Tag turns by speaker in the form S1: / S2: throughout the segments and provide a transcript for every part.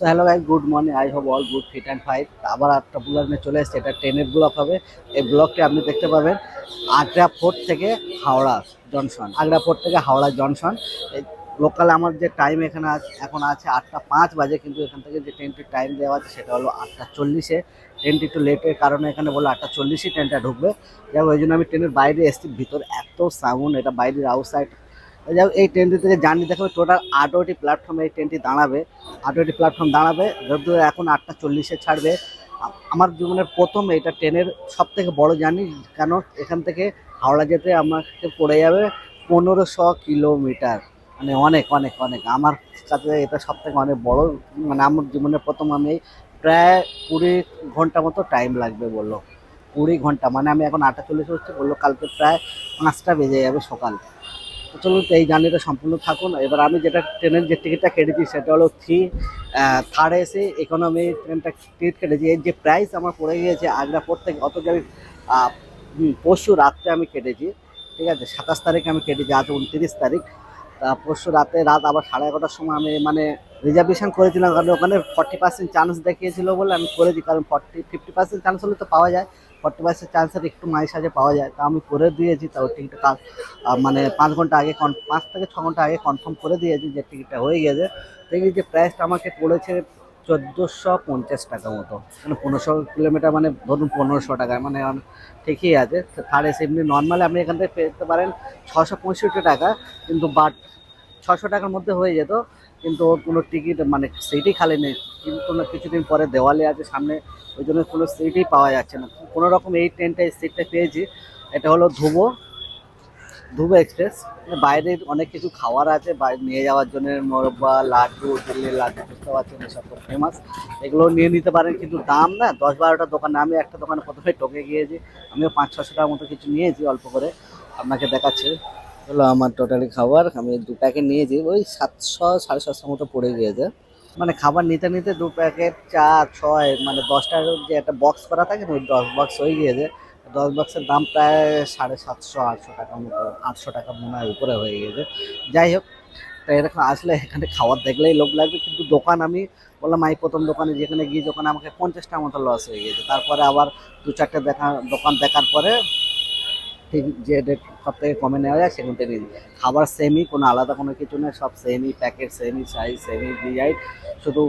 S1: তো hello guys good morning I hope all good fit and fight আবার আটটা blog নিয়ে চলে এসেছে। এটা ট্রেনের ব্লগ হবে। এই ব্লগটি আপনি দেখতে পাবেন আগ্রা ফোর্ট থেকে হাওড়া জংশন। আগ্রা ফোর্ট থেকে হাওড়া জংশন। লোকাল আমার যে টাইম এখানে এখন আছে আটটা পাঁচ বাজে, কিন্তু এখান থেকে যে ট্রেনটির টাইম দেওয়া আছে, সেটা হলো আটটা চল্লিশে। ট্রেনটি একটু লেটের কারণে এখানে বলে আটটা চল্লিশে ট্রেনটা ঢুকবে। যাই ওই জন্য আমি ট্রেনের বাইরে এসেছি। ভিতর এত সাউন্ড এটা বাইরের আউটসাইড যাই এই ট্রেনটি থেকে জার্নি দেখাবে টোটাল আঠারোটি প্ল্যাটফর্মে এই ট্রেনটি দাঁড়াবে। আঠারোটি প্ল্যাটফর্ম দাঁড়াবে যদিও এখন আটটা চল্লিশে ছাড়বে। আমার জীবনের প্রথম এটা ট্রেনের সব থেকে বড় জার্নি কেন এখান থেকে হাওড়া যেতে আমাকে পড়ে যাবে পনেরোশো কিলোমিটার। মানে অনেক অনেক অনেক। আমার কাছে এটা সব থেকে অনেক বড় মানে আমার জীবনের প্রথম আমি প্রায় কুড়ি ঘণ্টা মতো টাইম লাগবে বলল। কুড়ি ঘণ্টা মানে আমি এখন আটটা চল্লিশ হচ্ছে বলল কালকে প্রায় পাঁচটা বেজে যাবে সকাল। চলুন, এই জার্নিটা সম্পূর্ণ থাকুন। এবার আমি যেটা ট্রেনের যে টিকিটটা কেটেছি, সেটা হলো থ্রি থার্ড এসে ইকোনমি ট্রেনটা টিকিট কেটেছি। এর যে প্রাইস আমার পড়ে গিয়েছে আগ্রা পোর্ট থেকে অত যে পরশু রাত্রে আমি কেটেছি। ঠিক আছে, সাতাশ তারিখে আমি কেটেছি, আজ উনত্রিশ তারিখ। তা পরশু রাতে রাত আবার সাড়ে এগারোটার সময় আমি মানে রিজার্ভেশন করেছিলাম। কারণ ওখানে ফর্টি পার্সেন্ট চান্স দেখিয়েছিল বলে আমি করেছি। কারণ ফর্টি ফিফটি পার্সেন্ট চান্স হলে তো পাওয়া যায়। ফর্টি পার্সেন্ট চান্সের একটু মাঝে সাঝে পাওয়া যায়, তা আমি করে দিয়েছি তাও টিকিটটা কাল মানে পাঁচ ঘণ্টা আগে পাঁচ থেকে ছ ঘণ্টা আগে কনফার্ম করে দিয়েছি যে টিকিটটা হয়ে গেছে। দেখি যে প্রাইসটা আমাকে পড়েছে চোদ্দোশো পঞ্চাশ টাকা মতো মানে পনেরোশো কিলোমিটার মানে ধরুন পনেরোশো টাকা মানে ঠিকই আছে। এসি এমনি নর্মালি আপনি এখান থেকে পেতে পারেন ছশো পঁয়ষট্টি টাকা, কিন্তু বাট ছশো টাকার মধ্যে হয়ে যেত, কিন্তু ওর কোনো টিকিট মানে সিটই খালি নেই। কিন্তু কিছুদিন পরে দেওয়ালে আছে সামনে, ওই জন্য কোনো সিটই পাওয়া যাচ্ছে না। কোনো রকম এই ট্রেনটায় সিটটা পেয়েছি। এটা হলো ধুবো ধুবো এক্সপ্রেস বাইরের অনেক কিছু খাওয়ার আছে বাইরে নিয়ে যাওয়ার জন্য মোরব্বা, লাড্ডু দিল্লির লাড্ডু বুঝতে পারছেন, এসব তো ফেমাস এগুলো নিয়ে নিতে পারেন, কিন্তু দাম না, দশ বারোটা দোকানে, আমি একটা দোকানে প্রথমে টকে গিয়েছি। আমিও পাঁচ ছশো টাকার মতো কিছু নিয়েছি অল্প করে। আপনাকে দেখাচ্ছে। হলো আমার টোটালি খাবার, আমি দু প্যাকেট নিয়েছি, ওই সাতশো, সাড়ে সাতশো মতো পড়ে গিয়েছে। মানে খাবার নিতে নিতে দু প্যাকেট চার, ছয় মানে দশটার যে একটা বক্স করা থাকে ওই দশ বক্স হয়ে গিয়েছে। দশ বক্সের দাম প্রায় সাড়ে সাতশো, আটশো টাকার মতো, আটশো টাকা মনে হয় উপরে হয়ে গিয়েছে। যাই হোক, তো এরকম আসলে এখানে খাবার দেখলেই লোভ লাগবে, কিন্তু দোকান আমি বললাম এই প্রথম দোকানে যেখানে গিয়ে দোকানে আমাকে পঞ্চাশটার মতো লস হয়ে গিয়েছে। তারপরে আবার দু চারটে দেখা, দোকান দেখার পরে ঠিক যে রেট সব থেকে কমে নেওয়া যায় সেখান থেকে। খাবার সেমই কোনো আলাদা কোনো কিছু নেই, সব সেমই প্যাকেট সেমই সাইজ সেমই ডিজাইন শুধু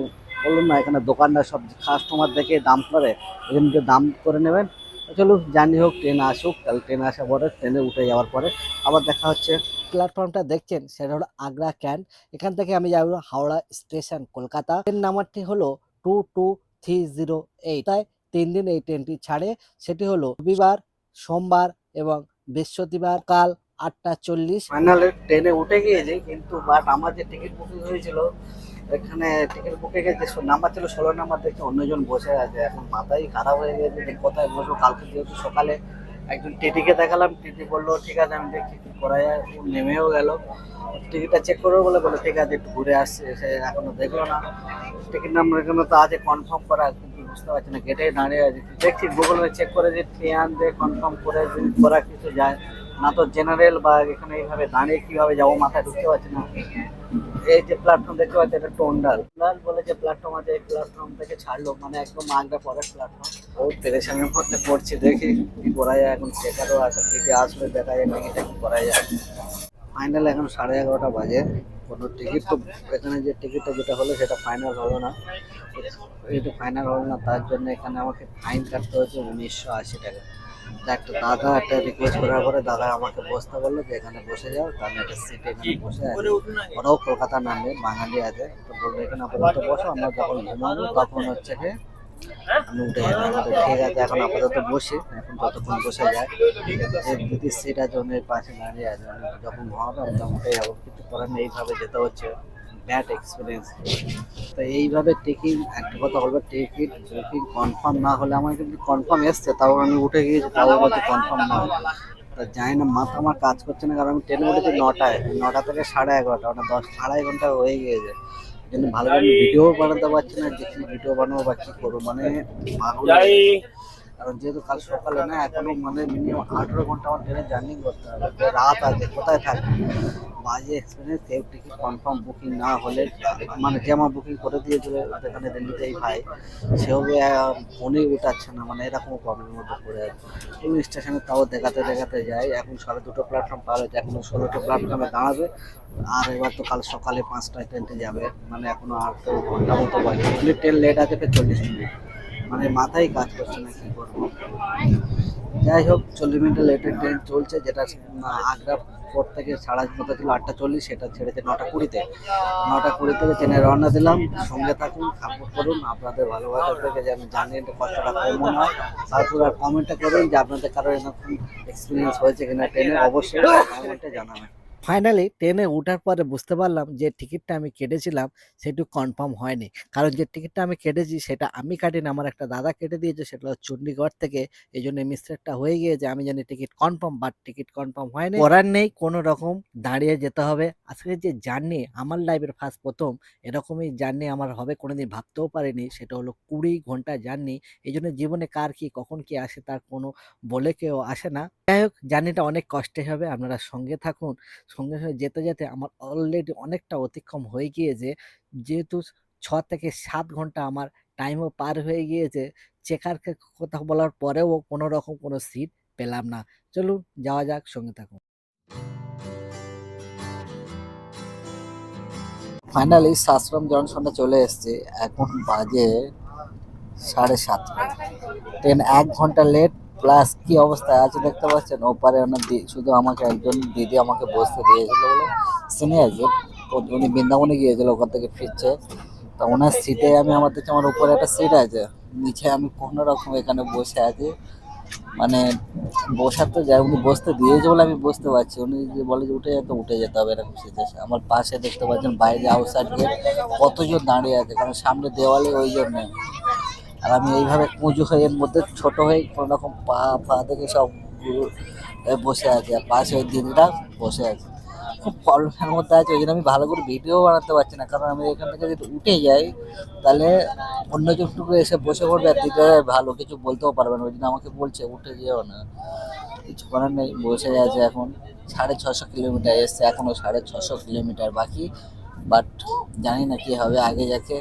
S1: বলুন না, এখানে দোকানদার সব কাস্টমার দেখে দাম করে ওই জন্য দাম করে নেবেন। চলুন, জানি হোক, ট্রেন আসুক, তাহলে ট্রেন আসার পরে ট্রেনে উঠে যাওয়ার পরে আবার দেখা হচ্ছে। প্ল্যাটফর্মটা দেখছেন, সেটা হলো আগ্রা ক্যান্ট এখান থেকে আমি যাব হাওড়া স্টেশন কলকাতা। ট্রেন নাম্বারটি হলো two two three zero eight তাই তিন দিন এই ট্রেনটি ছাড়ে। সেটি হলো রবিবার, সোমবার এবং বৃহস্পতিবার কাল আটটা চল্লিশ। ফাইনালে ট্রেনে উঠে গিয়েছে, কিন্তু বাট আমার যে টিকিট বুকিং হয়েছিল, এখানে টিকিট বুকিং এর যে নাম্বার ছিল, ষোলো নাম্বার দেখে অন্যজন বসে আছে। এখন মাথায় খারাপ হয়ে গেছে যে কোথায় বসবো। কালকে যেহেতু সকালে একজন টিটিকে দেখালাম, টিটি বলল, ঠিক আছে, আমি দেখছি কি করা যায়। নেমেও গেল। টিকিটটা চেক করব বলে বলে ঠিক আছে, একটু ঘুরে আসছে। সে এখনও দেখল না। টিকিট নাম্বার এখানে তো আছে কনফার্ম করা। কিন্তু বুঝতে পারছি না গেটে দাঁড়িয়ে আছে। দেখছি গুগলে চেক করে যে ট্রেন দিয়ে কনফার্ম করে যদি করা কিছু যায় না, তো জেনারেল বা এখানে এইভাবে দাঁড়িয়ে কীভাবে যাব, মাথায় ঢুকতে পারছি না। এই যে প্ল্যাটফর্ম দেখতে পাচ্ছি, এটা টোন্ডাল টোন্ডাল বলে যে প্ল্যাটফর্ম আছে, এই প্ল্যাটফর্ম থেকে ছাড়লো মানে একদম আগ্রা পরের প্ল্যাটফর্ম ও পেরেশানির মধ্যে পড়ছি, দেখি কি করা যায়, এখন চেকারও আছে টিকিট আসলে দেখা যায় টিকিটটা কি করা যায়। ফাইনাল এখন সাড়ে এগারোটা বাজে। কোনো টিকিট তো এখানে যে টিকিটটা যেটা হলো সেটা ফাইনাল হলো না। এটা ফাইনাল হলো না তার জন্য এখানে আমাকে ফাইন কাটতে হয়েছে উনিশশো আশি টাকা। একটা দাদা একটা রিকোয়েস্ট করার পরে দাদা আমাকে বসতে বলল যে এখানে বসে যাও আমি একটা সিটে এখানে বসে আছি। ওরাও কলকাতা নামে বাঙালি আছে। তো বলল এখানে আপাতত বসো আমরা যখন ঘুমাবো তখন হচ্ছে কি ঠিক আছে এখন আপাতত বসে এখন যতক্ষণ বসে যায় দুটি সিট ওনের পাশে দাঁড়িয়ে আছে যখন ঘুমাবো আমি তখন উঠে যাব কিছু করার এইভাবে যেতে হচ্ছে ব্যাড এক্সপিরিয়েন্স তো এইভাবে টিকিট একটা কথা বলব টিকিট বুকিং কনফার্ম না হলে আমার কিন্তু কনফার্ম এসছে তাও আমি উঠে গিয়েছি তাও বলছে কনফার্ম না তা জানি না মাথা আমার কাজ করছে না কারণ আমি ট্রেনে উঠেছি নটায় নটা থেকে সাড়ে এগারোটা ওটা দশ আড়াই ঘণ্টা হয়ে গিয়েছে। জন্য ভালো করে ভিডিও বানাতে পারছি না যেখানে ভিডিও বানাবো পারছি কি করব মানে। কারণ যেহেতু কাল সকালে না, এখনও মানে মিনিমাম আঠেরো ঘণ্টা আমার ট্রেনে জার্নি করতে হবে। রাত আছে, কোথায় থাকবে? বাজে experience safe ticket confirm booking না হলে মানে যে আমার বুকিং করে দিয়েছিল যেখানে দিল্লিতে এই ভাই, সেও ফোনেই উঠাচ্ছে না মানে এরকম প্রবলেমের মধ্যে পড়ে আছে। এবং স্টেশনে তাও দেখাতে দেখাতে যাই, এখন সাড়ে দুটো প্ল্যাটফর্ম পার হয়েছে, এখনও ষোলোটা প্ল্যাটফর্মে দাঁড়াবে। আর এবার তো কাল সকালে পাঁচটায় ট্রেনটি যাবে মানে এখনও আর তো ঘণ্টা মতো বাকি। ট্রেন লেট আছে চল্লিশ মিনিট। মানে মাথায় কাজ করছে না, কি করব? যাই হোক, চল্লিশ মিনিটের লেটের ট্রেন চলছে, যেটা আগ্রা পোর্ট থেকে সাড়ে মতো ছিল আটটা চল্লিশ, সেটা ছেড়েছে নটা কুড়িতে। নটা কুড়ি থেকে ট্রেনে রওনা দিলাম, সঙ্গে থাকুন সাপোর্ট করুন, আপনাদের ভালোবাসা থেকে যেন জানেন কষ্টটা কম হয়। তারপর আর কমেন্টটা করুন যে আপনাদের কারও এরকম এক্সপিরিয়েন্স হয়েছে কিনা ট্রেনে অবশ্যই কমেন্টে জানাবেন। ফাইনালি ট্রেনে ওঠার পরে বুঝতে পারলাম যে টিকিটটা আমি কেটেছিলাম সেটু কনফার্ম হয়নি। কারণ যে টিকিটটা আমি কেটেছি, সেটা আমি কাটিনি, আমার একটা দাদা কেটে দিয়েছে, সেটা চণ্ডীগড় থেকে। এই জন্য মিস্টেকটা হয়ে গিয়েছে, আমি জানি ticket confirm but ticket confirm হয়নি। করার নেই, কোনো রকম, দাঁড়িয়ে যেতে হবে। আজকে যে জার্নি আমার লাইফের ফার্স্ট প্রথম, এরকমই জার্নি আমার হবে, কোনোদিন ভাবতেও পারিনি। সেটা হলো কুড়ি ঘণ্টা জার্নি এই জন্য জীবনে কার কি, কখন কি আসে, তার কোনো বলে কেউ আসে না। যাই হোক জার্নিটা অনেক কষ্টে হবে, আপনারা সঙ্গে থাকুন। সঙ্গে সঙ্গে যেতে যেতে আমার অলরেডি অনেকটা অতিক্রম হয়ে গিয়েছে। যেহেতু ছ থেকে সাত ঘণ্টা আমার টাইমও পার হয়ে গিয়েছে চেকারকে কথা বলার পরেও কোনো রকম কোনো সিট পেলাম না। চলুন, যাওয়া যাক, সঙ্গে থাকুন। ফাইনালি সাশ্রম জনশনে চলে এসেছে। এখন বাজে সাড়ে সাতটা। ট্রেন এক ঘণ্টা লেট প্লাস কি অবস্থায় আছে দেখতে পাচ্ছেন, ওপারে ওনার শুধু আমাকে একজন দিদি আমাকে বসতে দিয়েছিল বলে সিনিয়র যে উনি বৃন্দাবনে গিয়েছিল ওখান থেকে ফিরছে। তা ওনার সিটে আমি, আমার দেখছি আমার উপরে একটা সিট আছে। নিচে আমি কোনো রকম এখানে বসে আছি। মানে বসার তো যাই উনি বসতে দিয়েছে বলে আমি বুঝতে পারছি। উনি যে বলে যে উঠে যেতে উঠে যেতে হবে এরকম সিচুয়েশন আমার পাশে দেখতে পাচ্ছেন বাইরে আউটসাইড গেট কতজন দাঁড়িয়ে আছে? কারণ সামনে দেওয়ালে ওই জন্য। আর আমি এইভাবে কুঁজো হয়ে, এর মধ্যে ছোট হয়ে কোনো রকম পা ফা থেকে সব বসে আছে আর পাশে ওই দিদিটা বসে আছে। খুব প্রবলেমের মধ্যে আছে, ওই জন্য আমি ভালো করে ভিডিও বানাতে পারছি না, কারণ আমি এখান থেকে যদি উঠে যাই, তাহলে অন্য জনটুকু এসে বসে পড়বে আর দিদিটা ভালো, কিছু বলতেও পারবে না, ওই জন্য আমাকে বলছে, উঠে যেও না। কিছু করার নেই, বসে আছে এখন। সাড়ে ছশো কিলোমিটার এসছে এখনও সাড়ে ছশো কিলোমিটার বাকি বাট জানি না কি হবে, আগে যাকে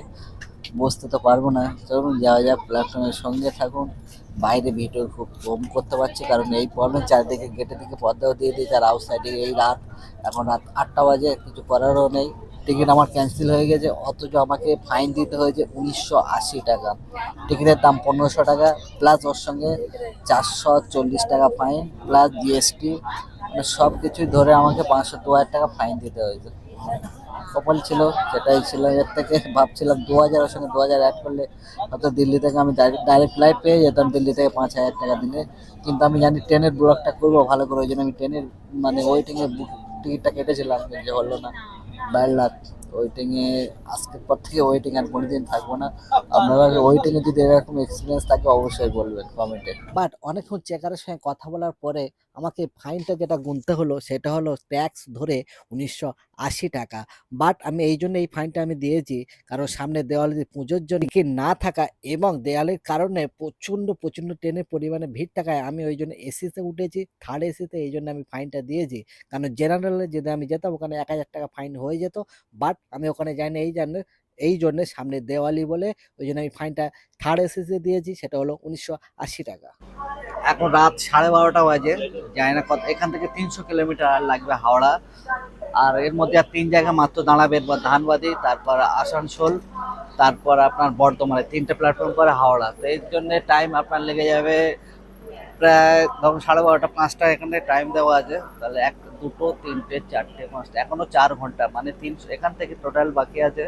S1: বসতে তো পারব না। চলুন, যাওয়া যাক প্ল্যাটফর্মের সঙ্গে থাকুন। বাইরে ভিডিও খুব কম করতে পারছি, কারণ এই প্রবলেম চারদিকে গেটের দিকে পর্দাও দিয়ে দিয়েছে, আর আউটসাইডে এই রাত, এখন রাত আটটা বাজে, কিছু করারও নেই। টিকিট আমার ক্যান্সেল হয়ে গেছে, অথচ আমাকে ফাইন দিতে হয়েছে উনিশশো আশি টাকা। টিকিটের দাম পনেরোশো টাকা প্লাস ওর সঙ্গে চারশো চল্লিশ টাকা ফাইন প্লাস জিএসটি মানে সব কিছুই ধরে আমাকে পাঁচশো দু হাজার টাকা ফাইন দিতে হয়েছে। কপাল ছিল সেটাই ছিল এর থেকে ভাবছিলাম দু হাজার ওর সঙ্গে দু হাজার অ্যাড করলে হয়তো দিল্লি থেকে আমি ডাইরেক্ট ফ্লাইট পেয়ে যেতাম দিল্লি থেকে পাঁচ হাজার টাকা দিলে কিন্তু আমি জানি ট্রেনের ব্লকটা করব ভালো করে, ওই জন্য আমি ট্রেনের মানে ওয়েটিংয়ের টিকিটটা কেটেছিলাম, যে হলো না, বাইর লাখ ওয়েটিংয়ে আজকের পর থেকে ওয়েটিং আর কোনোদিন থাকব না। আপনারা ওয়েটিংয়ে যদি এরকম এক্সপিরিয়েন্স থাকে, অবশ্যই বলবেন কমেন্টে বাট অনেকক্ষণ চেকারের সঙ্গে কথা বলার পরে আমাকে ফাইনটা যেটা গুনতে হলো, সেটা হলো ট্যাক্স ধরে উনিশশো আশি টাকা। বাট আমি এই জন্য এই ফাইনটা আমি দিয়েছি, কারণ সামনে দেওয়ালে পুজোর জন্য কি না থাকা এবং দেওয়ালের কারণে প্রচণ্ড প্রচণ্ড ট্রেনের পরিমাণে ভিড় থাকায় আমি ওই জন্য এসিতে উঠেছি থার্ড এসিতে এই জন্য আমি ফাইনটা দিয়েছি। কারণ জেনারেলে যদি আমি যেতাম, ওখানে এক হাজার টাকা ফাইন হয়ে যেত। বাট আমি ওখানে যাইনি এই জন্য এই জন্য সামনে দেওয়ালি বলে ওই জন্য আমি ফাইনটা থার্ড এসিতে দিয়েছি, সেটা হলো উনিশশো আশি টাকা। এখন রাত সাড়ে বারোটা বাজে, যাই না কত, এখান থেকে তিনশো কিলোমিটার আর লাগবে হাওড়া। আর এর মধ্যে আর তিন জায়গা মাত্র দাঁড়াবে এরপর ধানবাদি, তারপর আসানসোল, তারপর আপনার বর্ধমানে তিনটে প্ল্যাটফর্ম করে হাওড়া। তো এর জন্য টাইম আপনার লেগে যাবে প্রায় ধরুন সাড়ে বারোটা, পাঁচটা এখানে টাইম দেওয়া আছে। তাহলে এক, দুটো, তিনটে, চারটে, পাঁচটা এখনও চার ঘণ্টা মানে তিনশো, এখান থেকে টোটাল বাকি আছে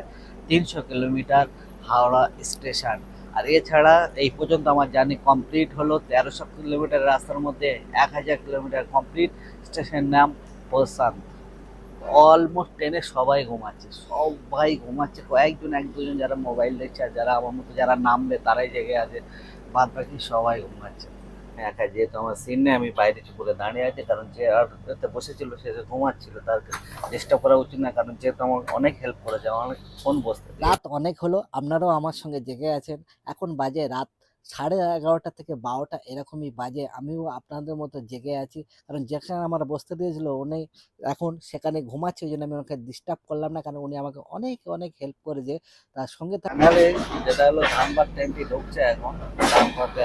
S1: তিনশো কিলোমিটার হাওড়া স্টেশন। আর এছাড়া এই পর্যন্ত আমার জার্নি কমপ্লিট হলো তেরোশো কিলোমিটার রাস্তার মধ্যে এক হাজার কিলোমিটার কমপ্লিট স্টেশনের নাম পোসান অলমোস্ট ট্রেনে সবাই ঘুমাচ্ছে সবাই ঘুমাচ্ছে, কয়েকজন, এক দুজন যারা মোবাইল দেখছে যারা আমার মতো যারা নামবে, তারাই জেগে আছে বাদ বাকি সবাই ঘুমাচ্ছে। একা যেহেতু আমার সিন নেই আমি বাইরে করে দাঁড়িয়ে আছি কারণ যে আর বসেছিল সে যে ঘুমাচ্ছিল তার চেষ্টা করা উচিত না কারণ যেহেতু আমার অনেক হেল্প করেছে আমার অনেক ফোন বসতে রাত অনেক হলো আপনারাও আমার সঙ্গে জেগে আছেন এখন বাজে রাত সাড়ে এগারোটা থেকে বারোটা এরকমই বাজে আমিও আপনাদের মতো জেগে আছি কারণ যেখানে আমার বসতে দিয়েছিল উনি এখন সেখানে ঘুমাচ্ছে ওই জন্য আমি ওনাকে ডিস্টার্ব করলাম না কারণ উনি আমাকে অনেক অনেক হেল্প করেছে তার সঙ্গে যেটা হলো ধানবাদ ট্রেনটি ঢুকছে এখন।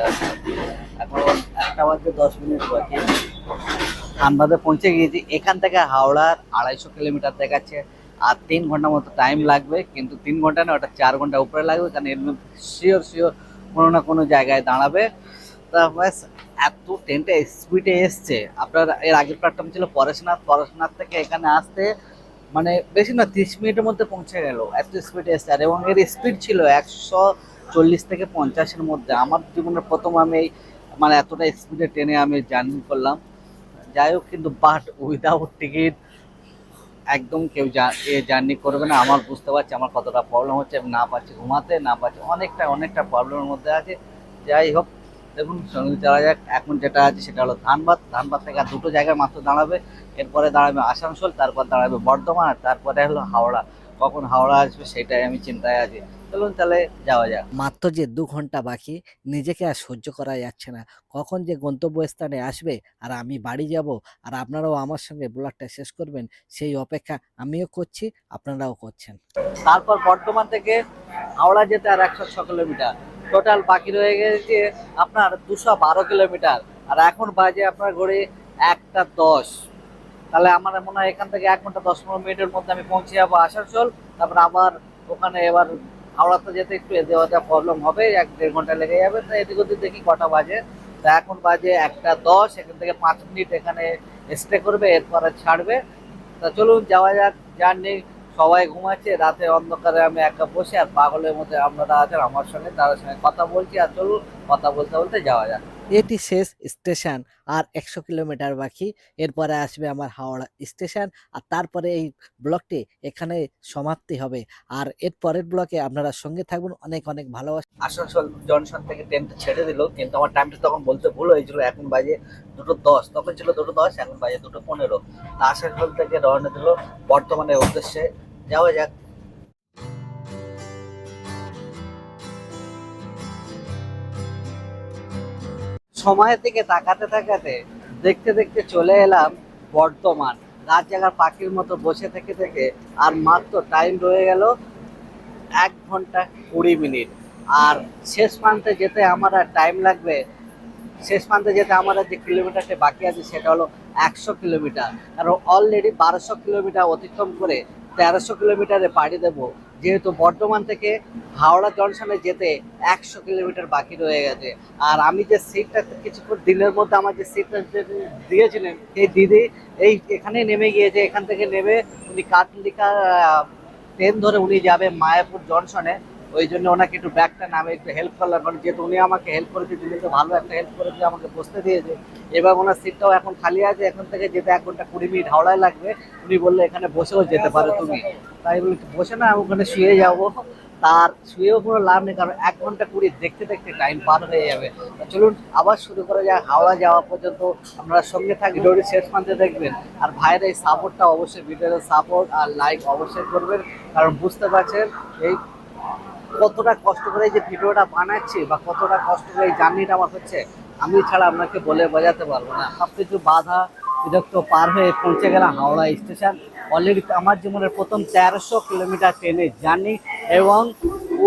S1: আছে। এখন একটা বাজে দশ মিনিট বাকি। ধানবাদে পৌঁছে গিয়েছি। এখান থেকে হাওড়ার আড়াইশো কিলোমিটার দেখাচ্ছে। আর তিন ঘণ্টা মতো টাইম লাগবে, কিন্তু তিন ঘণ্টা না, ওটা চার ঘণ্টা উপরে লাগবে, কারণ এর মধ্যে শিওর শিওর কোনো না কোনো জায়গায় দাঁড়াবে। তা ব্যাস, এত ট্রেনটা স্পিডে এসছে। আপনার এর আগের প্ল্যাটফর্ম ছিল পরেশনাথ। পরেশনাথ থেকে এখানে আসতে মানে বেশি না, তিরিশ মিনিটের মধ্যে পৌঁছে গেল। এত স্পিডে এসছে। আর এবং এর স্পিড ছিল একশো চল্লিশ থেকে পঞ্চাশের মধ্যে। আমার জীবনের প্রথম আমি মানে এতটা স্পিডে ট্রেনে আমি জার্নি করলাম। যাই হোক, কিন্তু বাট উইদাউট টিকিট একদম কেউ এ জার্নি করবে না। আমার বুঝতে পারছি আমার কতটা প্রবলেম হচ্ছে আমি না পাচ্ছি ঘুমাতে, না পাচ্ছি অনেকটা অনেকটা প্রবলেমের মধ্যে আছে। যাই হোক, দেখুন, সঙ্গে চলা যাক। এখন যেটা আছে সেটা হলো ধানবাদ। ধানবাদ থেকে আর দুটো জায়গায় মাত্র দাঁড়াবে। এরপরে দাঁড়াবে আসানসোল, তারপর দাঁড়াবে বর্ধমান তারপরে হলো হাওড়া। কখন হাওড়া আসবে সেটাই আমি চিন্তায় আছি। চলুন তাহলে যাওয়া যাক। মাত্র যে দু ঘণ্টা বাকি নিজেকে আর সহ্য করা যাচ্ছে না। কখন যে গন্তব্যস্থানে আসবে আর আমি বাড়ি যাব আর আপনারাও আমার সঙ্গে ব্লগটা শেষ করবেন সেই অপেক্ষা আমিও করছি আপনারাও করছেন। তারপর বর্ধমান থেকে হাওড়া যেতে আর একশো ছ কিলোমিটার। টোটাল বাকি রয়ে গেছে আপনার দুশো বারো কিলোমিটার। আর এখন বাজে আপনার ঘড়ি একটা দশ। তাহলে আমার মনে হয় এখান থেকে এক ঘণ্টা দশ পনেরো মিনিটের মধ্যে আমি পৌঁছে যাব আসানসোল। তারপর আবার ওখানে এবার হাওড়াতে যেতে একটু এতে ওটা প্রবলেম হবে, এক দেড় ঘণ্টা লেগে যাবে। তো এদিক ওদিক দেখি কটা বাজে। তা এখন বাজে একটা দশ, এখান থেকে পাঁচ মিনিট এখানে স্টে করবে, এরপরে ছাড়বে। তা চলুন, যাওয়া যাক, জার্নি। সবাই ঘুমাচ্ছে, রাতে অন্ধকারে আমি একা বসে আর পাগলের মধ্যে আপনারা আছেন, আমার সঙ্গে তাদের সঙ্গে কথা বলছি। আর চলুন, কথা বলতে বলতে যাওয়া যাক। এটি শেষ স্টেশন আর একশো কিলোমিটার বাকি। এরপরে আসবে আমার হাওড়া স্টেশন আর তারপরে এই ব্লকটি এখানে সমাপ্তি হবে। আর এর পরের ব্লকে আপনারা সঙ্গে থাকবেন অনেক অনেক ভালোবাসা। আসানসোল জনসন থেকে ট্রেনটা ছেড়ে দিল, কিন্তু আমার টাইমটা তখন বলতে ভুল হয়েছিল। এখন বাজে দুটো দশ। তখন ছিল দুটো দশ, এখন বাজে দুটো পনেরো। আসানসোল থেকে রওনা দিল বর্তমানের উদ্দেশ্যে। যাওয়া যাক। সময়ের দিকে তাকাতে তাকাতে দেখতে দেখতে চলে এলাম বর্তমান রাত জায়গার পাখির মতো বসে থেকে থেকে আর মাত্র টাইম রয়ে গেল এক ঘণ্টা কুড়ি মিনিট। আর শেষ প্রান্তে যেতে আমার আর টাইম লাগবে, শেষ প্রান্তে যেতে আমার যে কিলোমিটারটা বাকি আছে সেটা হলো একশো কিলোমিটার কারণ অলরেডি বারোশো কিলোমিটার অতিক্রম করে তেরোশো কিলোমিটারে পাড়ি দেবো যেহেতু বর্ধমান থেকে হাওড়া জংশনে যেতে একশো কিলোমিটার বাকি রয়ে গেছে। আর আমি যে সিটটা কিছুক্ষণ দিনের মধ্যে আমার যে সিটটা দিয়েছিলেন এই দিদি এই এখানে নেমে গিয়েছে। এখান থেকে নেমে উনি কাটলিকা ট্রেন ধরে উনি যাবে মায়াপুর জংশনে। ওই জন্য ওনাকে একটু ব্যাগটা নামে একটু হেল্প করলাম। কারণ যেহেতু উনি আমাকে হেল্প করেছে তিনি তো ভালো একটা হেল্প করেছে, আমাকে বসতে দিয়েছে। এবার ওনার সিটটাও এখন খালি আছে, এখন থেকে যেতে এক ঘণ্টা কুড়ি মিনিট হাওড়ায় লাগবে। উনি বললে, এখানে বসেও যেতে পারো তুমি। তাই বলি বসে না ওখানে শুয়ে যাব। তার শুয়েও কোনো লাভ নেই, কারণ এক ঘণ্টা কুড়ি দেখতে দেখতে টাইম পার হয়ে যাবে। চলুন, আবার শুরু করা যাক। হাওড়া যাওয়া পর্যন্ত আপনারা সঙ্গে থাকি। ভিডিওটি শেষ প্রান্তে দেখবেন। আর ভাইয়ের এই সাপোর্টটা অবশ্যই ভিডিওর সাপোর্ট আর লাইক অবশ্যই করবেন। কারণ বুঝতে পারছেন, এই কতটা কষ্ট করে যে ভিডিওটা বানাচ্ছি বা কতটা কষ্ট করে এই জার্নিটা আমার হচ্ছে, আমি ছাড়া আপনাকে বলে বোঝাতে পারব না। সব কিছু বাধা বিরক্ত পার হয়ে পৌঁছে গেলাম হাওড়া স্টেশন। অলরেডি আমার জীবনের প্রথম তেরোশো কিলোমিটার ট্রেনের জার্নি এবং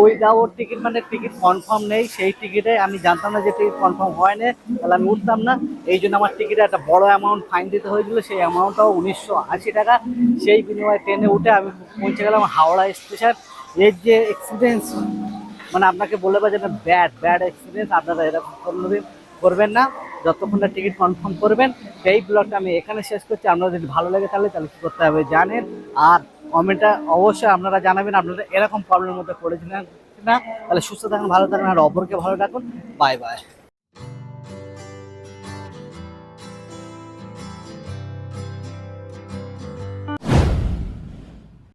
S1: উইদাউট টিকিট মানে টিকিট কনফার্ম নেই। সেই টিকিটে আমি জানতাম না যে টিকিট কনফার্ম হয় না, তাহলে আমি উঠতাম না। এই জন্য আমার টিকিটে একটা বড় অ্যামাউন্ট ফাইন দিতে হয়েছিল। সেই অ্যামাউন্টটাও উনিশশো আশি টাকা। সেই বিনিময়ে ট্রেনে উঠে আমি পৌঁছে গেলাম হাওড়া স্টেশন। এর যে এক্সপিরিয়েন্স মানে আপনাকে বলে যে ব্যাড ব্যাড এক্সপিরিয়েন্স আপনারা এরকম কোনোদিন করবেন না। যতক্ষণ না টিকিট কনফার্ম করবেন, সেই ব্লগটা আমি এখানে শেষ করছি। আপনারা যদি ভালো লাগে তাহলে তাহলে কী করতে হবে জানেন? আর কমেন্টটা অবশ্যই আপনারা জানাবেন আপনারা এরকম প্রবলেমের মধ্যে পড়েছিলেন না তাহলে সুস্থ থাকুন, ভালো থাকুন, আর অপরকে ভালো রাখুন। Bye bye